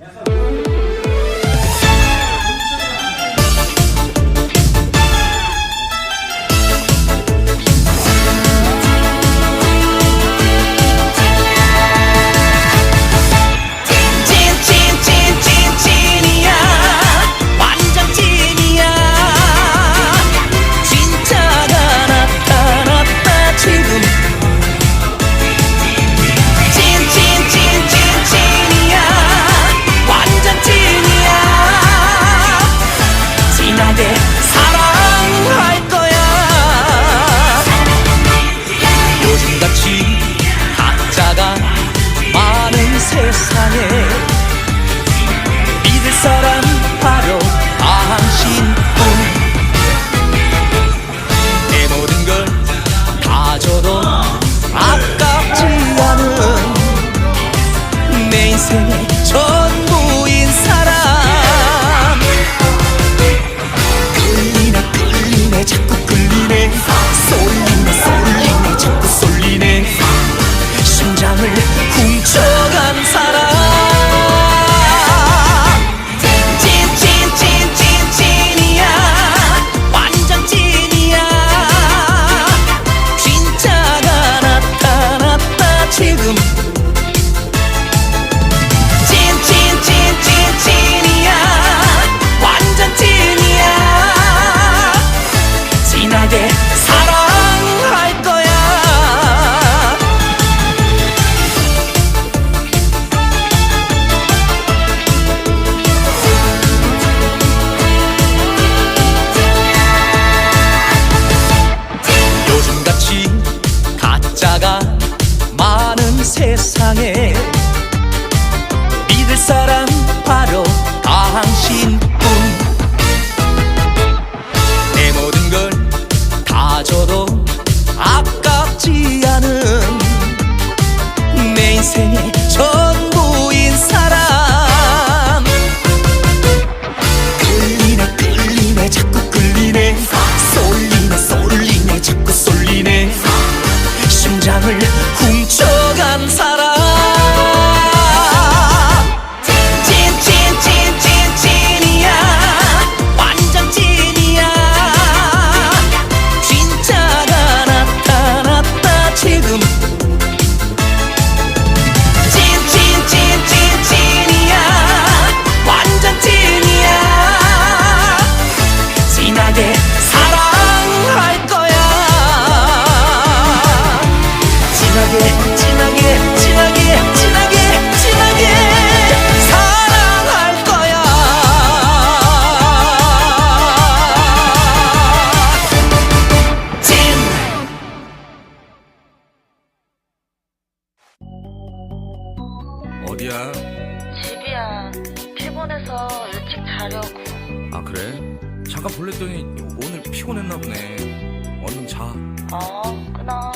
찐 지금. 찐찐찐찐찐이야. 완전 찐이야. 진하게 사랑할 거야. 요즘같이 가짜가 세상에 믿을 사람 바로 당신뿐. 내 모든 걸 가져도 아깝지 않은 내 인생의 전부인 사람. 끌리네 끌리네 자꾸 끌리네. 쏠리네 쏠리네 자꾸 쏠리네. 심장을 훔 어디야? 집이야. 피곤해서 일찍 자려고. 아 그래? 잠깐 볼랬더니 오늘 피곤했나 보네. 얼른 자. 어, 끊어.